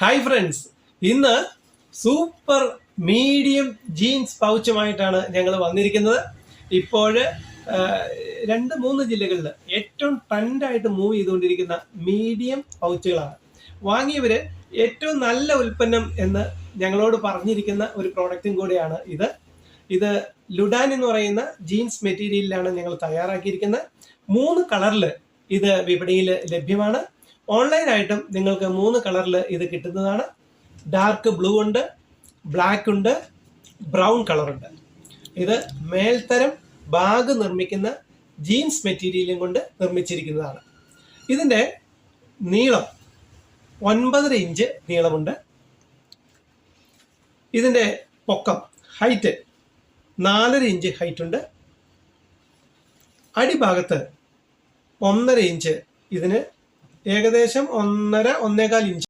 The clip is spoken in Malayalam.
ഹായ് ഫ്രണ്ട്സ് ഇന്ന് സൂപ്പർ മീഡിയം ജീൻസ് പൗച്ചുമായിട്ടാണ് ഞങ്ങൾ വന്നിരിക്കുന്നത്. ഇപ്പോൾ രണ്ട് മൂന്ന് ജില്ലകളിൽ ഏറ്റവും ട്രെൻഡായിട്ട് മൂവ് ചെയ്തുകൊണ്ടിരിക്കുന്ന മീഡിയം പൗച്ചുകളാണ് വാങ്ങിയവർ ഏറ്റവും നല്ല ഉൽപ്പന്നം എന്ന് ഞങ്ങളോട് പറഞ്ഞിരിക്കുന്ന ഒരു പ്രോഡക്റ്റും കൂടിയാണ് ഇത്. ഇത് ലുഡാൻ എന്ന് പറയുന്ന ജീൻസ് മെറ്റീരിയലിലാണ് ഞങ്ങൾ തയ്യാറാക്കിയിരിക്കുന്നത്. മൂന്ന് കളറിൽ ഇത് വിപണിയിൽ ലഭ്യമാണ്. ഓൺലൈനായിട്ടും നിങ്ങൾക്ക് മൂന്ന് കളറിൽ ഇത് കിട്ടുന്നതാണ്. ഡാർക്ക് ബ്ലൂ ഉണ്ട് ബ്ലാക്ക് ഉണ്ട് ബ്രൗൺ കളറുണ്ട് ഇത് മേൽത്തരം ബാഗ് നിർമ്മിക്കുന്ന ജീൻസ് മെറ്റീരിയലും കൊണ്ട് നിർമ്മിച്ചിരിക്കുന്നതാണ്. ഇതിന്റെ നീളം ഒൻപതര ഇഞ്ച് നീളമുണ്ട്. ഇതിന്റെ പൊക്കം ഹൈറ്റ് നാലര ഇഞ്ച് ഹൈറ്റ് ഉണ്ട്. അടിഭാഗത്ത് ഒന്നര ഇഞ്ച് ഇതിന് ഏകദേശം ഒന്നര ഒന്നേകാൽ ഇഞ്ച്.